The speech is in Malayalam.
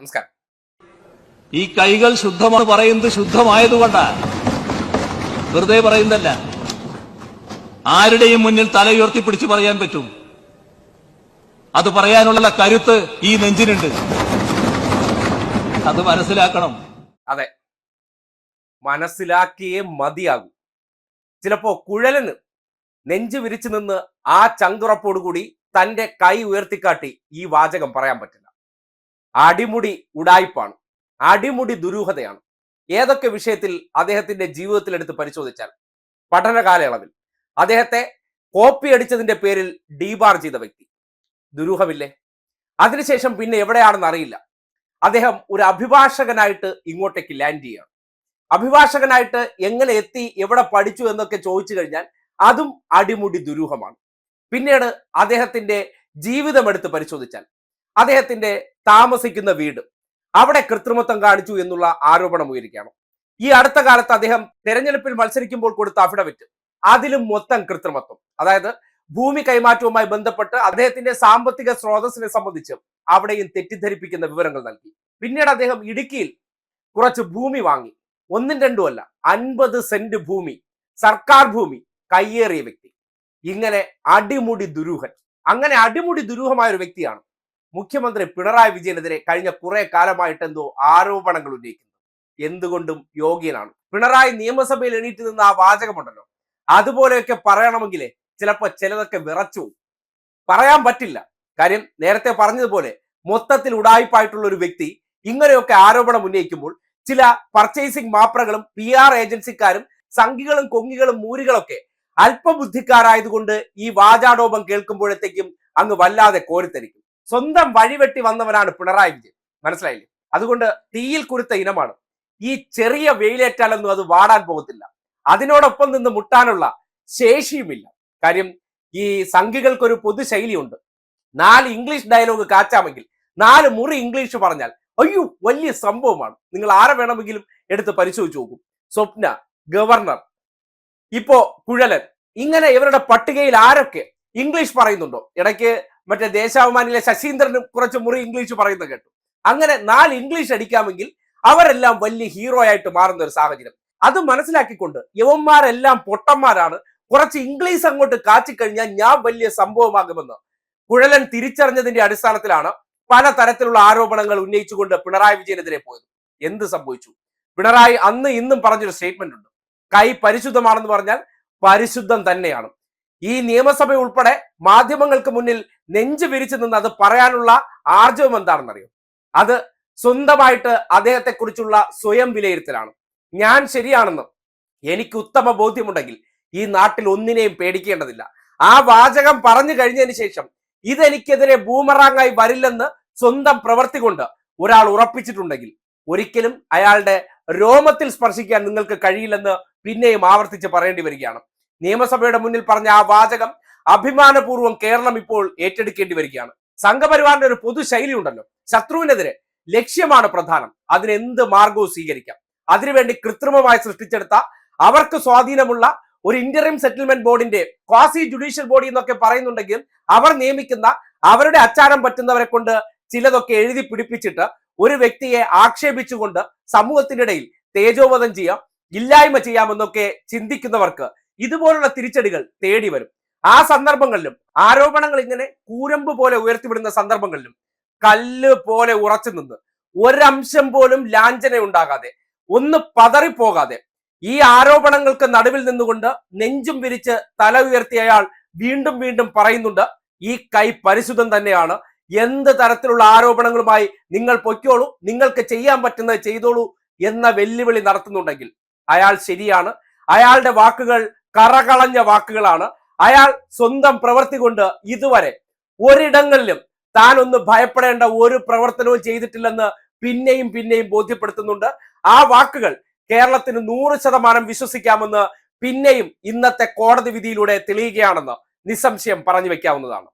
നമസ്കാരം. ഈ കൈകൾ ശുദ്ധമാണ് പറയുന്നത് ശുദ്ധമായതുകൊണ്ടാ. വെറുതെ പറയുന്നതല്ല. ആരുടെയും മുന്നിൽ തലയുയർത്തി പിടിച്ചു പറയാൻ പറ്റും. അത് പറയാനുള്ള കരുത്ത് ഈ നെഞ്ചിനുണ്ട്. അത് മനസ്സിലാക്കണം. അതെ. മനസ്സിലാക്കിയേ മതിയാകൂ. ചിലപ്പോ കുഴലിന് നെഞ്ചു വിരിച്ചു നിന്ന് ആ ചങ്കുറപ്പോടുകൂടി തന്റെ കൈ ഉയർത്തിക്കാട്ടി ഈ വാചകം പറയാൻ പറ്റില്ല. അടിമുടി ഉടായ്പാണ്. അടിമുടി ദുരൂഹതയാണ്. ഏതൊക്കെ വിഷയത്തിൽ അദ്ദേഹത്തിന്റെ ജീവിതത്തിൽ എടുത്ത് പരിശോധിച്ചാൽ? പഠന കാലയളവിൽ. അദ്ദേഹത്തെ കോപ്പി അടിച്ചതിന്റെ പേരിൽ ഡീബാർ ചെയ്ത വ്യക്തി. ദുരൂഹമില്ലേ? അതിനുശേഷം പിന്നെ എവിടെയാണെന്ന് അറിയില്ല. അദ്ദേഹം ഒരു അഭിഭാഷകനായിട്ട് ഇങ്ങോട്ടേക്ക് ലാൻഡ് ചെയ്യുകയാണ് അഭിഭാഷകനായിട്ട് എങ്ങനെ എത്തി എവിടെ പഠിച്ചു എന്നൊക്കെ ചോദിച്ചു കഴിഞ്ഞാൽ അതും അടിമുടി ദുരൂഹമാണ്. പിന്നീട് അദ്ദേഹത്തിന്റെ ജീവിതം എടുത്ത് പരിശോധിച്ചാൽ അദ്ദേഹത്തിന്റെ താമസിക്കുന്ന വീട് അവിടെ കൃത്രിമത്വം കാണിച്ചു എന്നുള്ള ആരോപണം ഉയരുകയാണ്. ഈ അടുത്ത കാലത്ത് അദ്ദേഹം തെരഞ്ഞെടുപ്പിൽ മത്സരിക്കുമ്പോൾ കൊടുത്ത അഫിഡവിറ്റ് അതിലും മൊത്തം കൃത്രിമത്വം. അതായത് ഭൂമി കൈമാറ്റവുമായി ബന്ധപ്പെട്ട് അദ്ദേഹത്തിന്റെ സാമ്പത്തിക സ്രോതസ്സിനെ സംബന്ധിച്ച് അവിടെയും തെറ്റിദ്ധരിപ്പിക്കുന്ന വിവരങ്ങൾ നൽകി. പിന്നീട് അദ്ദേഹം ഇടുക്കിയിൽ കുറച്ച് ഭൂമി വാങ്ങി. ഒന്നും രണ്ടും അല്ല അൻപത് സെന്റ് ഭൂമി സർക്കാർ ഭൂമി കയ്യേറിയ വ്യക്തി. ഇങ്ങനെ അടിമുടി ദുരൂഹൻ. അങ്ങനെ അടിമുടി ദുരൂഹമായ ഒരു വ്യക്തിയാണ് മുഖ്യമന്ത്രി പിണറായി വിജയനെതിരെ കഴിഞ്ഞ കുറെ കാലമായിട്ട് എന്തോ ആരോപണങ്ങൾ ഉന്നയിക്കുന്നു. എന്തുകൊണ്ടും യോഗ്യനാണ്. പിണറായി നിയമസഭയിൽ എണീറ്റ് നിന്ന ആ വാചകമുണ്ടല്ലോ. അതുപോലെയൊക്കെ പറയണമെങ്കിൽ ചിലപ്പോ ചിലതൊക്കെ വിറച്ചു പറയാൻ പറ്റില്ല. കാര്യം നേരത്തെ പറഞ്ഞതുപോലെ മൊത്തത്തിൽ ഉടായ്പായിട്ടുള്ള ഒരു വ്യക്തി ഇങ്ങനെയൊക്കെ ആരോപണം ഉന്നയിക്കുമ്പോൾ ചില പർച്ചേസിംഗ് മാപ്രകളും പി ആർ ഏജൻസിക്കാരും സംഘികളും കൊങ്ങികളും മൂരികളൊക്കെ അല്പബുദ്ധിക്കാരായതുകൊണ്ട് ഈ വാചാടോപം കേൾക്കുമ്പോഴത്തേക്കും അങ്ങ് വല്ലാതെ കോരിത്തരിക്കും. സ്വന്തം വഴിവെട്ടി വന്നവനാണ് പിണറായി വിജയൻ. മനസ്സിലായില്ലേ? അതുകൊണ്ട് തീയിൽ കുരുത്ത ഇനമാണ്. ഈ ചെറിയ വെയിലേറ്റാലൊന്നും അത് വാടാൻ പോകത്തില്ല. അതിനോടൊപ്പം നിന്ന് മുട്ടാനുള്ള ശേഷിയുമില്ല. കാര്യം ഈ സംഘികൾക്കൊരു പൊതു ശൈലിയുണ്ട്. നാല് ഇംഗ്ലീഷ് ഡയലോഗ് കാച്ചാമെങ്കിൽ നാല് മുറി ഇംഗ്ലീഷ് പറഞ്ഞാൽ അയ്യോ വലിയ സംഭവമാണ്. നിങ്ങൾ ആരെ വേണമെങ്കിലും എടുത്ത് പരിശോധിച്ച് നോക്കും. സ്വപ്ന ഗവർണർ ഇപ്പോ കുഴലൻ ഇങ്ങനെ ഇവരുടെ പട്ടികയിൽ ആരൊക്കെ ഇംഗ്ലീഷ് പറയുന്നുണ്ടോ? ഇടയ്ക്ക് മറ്റേ ദേശാഭിമാനിലെ ശശീന്ദ്രനും കുറച്ച് മുറി ഇംഗ്ലീഷ് പറയുന്ന കേട്ടു. അങ്ങനെ നാല് ഇംഗ്ലീഷ് അടിക്കാമെങ്കിൽ അവരെല്ലാം വലിയ ഹീറോ ആയിട്ട് മാറുന്ന ഒരു സാഹചര്യം. അത് മനസ്സിലാക്കിക്കൊണ്ട് യവന്മാരെല്ലാം പൊട്ടന്മാരാണ്. കുറച്ച് ഇംഗ്ലീഷ് അങ്ങോട്ട് കാച്ചിക്കഴിഞ്ഞാൽ ഞാൻ വലിയ സംഭവമാകുമെന്ന്. കുഴലൻ തിരിച്ചറിഞ്ഞതിന്റെ അടിസ്ഥാനത്തിലാണ് പല തരത്തിലുള്ള ആരോപണങ്ങൾ ഉന്നയിച്ചുകൊണ്ട് പിണറായി വിജയനെതിരെ പോയത്. എന്ത് സംഭവിച്ചു? പിണറായി അന്ന് ഇന്നും പറഞ്ഞൊരു സ്റ്റേറ്റ്മെന്റ് ഉണ്ട്. കൈ പരിശുദ്ധമാണെന്ന് പറഞ്ഞാൽ പരിശുദ്ധം തന്നെയാണ്. ഈ നിയമസഭ ഉൾപ്പെടെ മാധ്യമങ്ങൾക്ക് മുന്നിൽ നെഞ്ചു വിരിച്ചു നിന്ന് അത് പറയാനുള്ള ആർജവം എന്താണെന്നറിയോ? അത് സ്വന്തമായിട്ട് അദ്ദേഹത്തെ കുറിച്ചുള്ള സ്വയം വിലയിരുത്തലാണ്. ഞാൻ ശരിയാണെന്ന് എനിക്ക് ഉത്തമ ബോധ്യമുണ്ടെങ്കിൽ ഈ നാട്ടിൽ ഒന്നിനെയും പേടിക്കേണ്ടതില്ല. ആ വാചകം പറഞ്ഞു കഴിഞ്ഞതിന് ശേഷം ഇതെനിക്കെതിരെ ബൂമറാങ്ങായി വരില്ലെന്ന് സ്വന്തം പ്രവർത്തി കൊണ്ട് ഒരാൾ ഉറപ്പിച്ചിട്ടുണ്ടെങ്കിൽ ഒരിക്കലും അയാളുടെ രോമത്തിൽ സ്പർശിക്കാൻ നിങ്ങൾക്ക് കഴിയില്ലെന്ന് പിന്നെയും ആവർത്തിച്ച് പറയേണ്ടി വരികയാണ്. നിയമസഭയുടെ മുന്നിൽ പറഞ്ഞ ആ വാചകം അഭിമാനപൂർവം കേരളം ഇപ്പോൾ ഏറ്റെടുക്കേണ്ടി വരികയാണ്. സംഘപരിവാറിന്റെ ഒരു പൊതു ശൈലി ഉണ്ടല്ലോ. ശത്രുവിനെതിരെ ലക്ഷ്യമാണ് പ്രധാനം. അതിനെന്ത് മാർഗവും സ്വീകരിക്കാം. അതിനുവേണ്ടി കൃത്രിമമായി സൃഷ്ടിച്ചെടുത്ത അവർക്ക് സ്വാധീനമുള്ള ഒരു ഇന്ററിം സെറ്റിൽമെന്റ് ബോർഡിന്റെ ക്വാസി ജുഡീഷ്യൽ ബോഡി എന്നൊക്കെ പറയുന്നുണ്ടെങ്കിൽ അവർ നിയമിക്കുന്ന അവരുടെ അച്ചാരം പറ്റുന്നവരെ കൊണ്ട് ചിലതൊക്കെ എഴുതി പിടിപ്പിച്ചിട്ട് ഒരു വ്യക്തിയെ ആക്ഷേപിച്ചുകൊണ്ട് സമൂഹത്തിനിടയിൽ തേജോവധം ചെയ്യാം ഇല്ലായ്മ ചെയ്യാമെന്നൊക്കെ ചിന്തിക്കുന്നവർക്ക് ഇതുപോലുള്ള തിരിച്ചടികൾ തേടി വരും. ആ സന്ദർഭങ്ങളിലും ആരോപണങ്ങൾ ഇങ്ങനെ കൂരമ്പ് പോലെ ഉയർത്തിവിടുന്ന സന്ദർഭങ്ങളിലും കല്ല് പോലെ ഉറച്ചു നിന്ന് ഒരംശം പോലും ലാഞ്ചന ഉണ്ടാകാതെ ഒന്ന് പതറിപ്പോകാതെ ഈ ആരോപണങ്ങൾക്ക് നടുവിൽ നിന്നുകൊണ്ട് നെഞ്ചും വിരിച്ച് തല ഉയർത്തിയ അയാൾ വീണ്ടും വീണ്ടും പറയുന്നുണ്ട് ഈ കൈ പരിശുദ്ധം തന്നെയാണ്. എന്ത് തരത്തിലുള്ള ആരോപണങ്ങളുമായി നിങ്ങൾ പൊയ്ക്കോളൂ നിങ്ങൾക്ക് ചെയ്യാൻ പറ്റുന്നത് ചെയ്തോളൂ എന്ന വെല്ലുവിളി നടത്തുന്നുണ്ടെങ്കിൽ അയാൾ ശരിയാണ്. അയാളുടെ വാക്കുകൾ കറകളഞ്ഞ വാക്കുകളാണ്. അയാൾ സ്വന്തം പ്രവൃത്തി കൊണ്ട് ഇതുവരെ ഒരിടങ്ങളിലും താൻ ഒന്ന് ഭയപ്പെടേണ്ട ഒരു പ്രവർത്തനവും ചെയ്തിട്ടില്ലെന്ന് പിന്നെയും പിന്നെയും ബോധ്യപ്പെടുത്തുന്നുണ്ട്. ആ വാക്കുകൾ കേരളത്തിന് നൂറ് ശതമാനം വിശ്വസിക്കാമെന്ന് പിന്നെയും ഇന്നത്തെ കോടതി വിധിയിലൂടെ തെളിയുകയാണെന്ന് നിസ്സംശയം പറഞ്ഞു വെക്കാവുന്നതാണ്.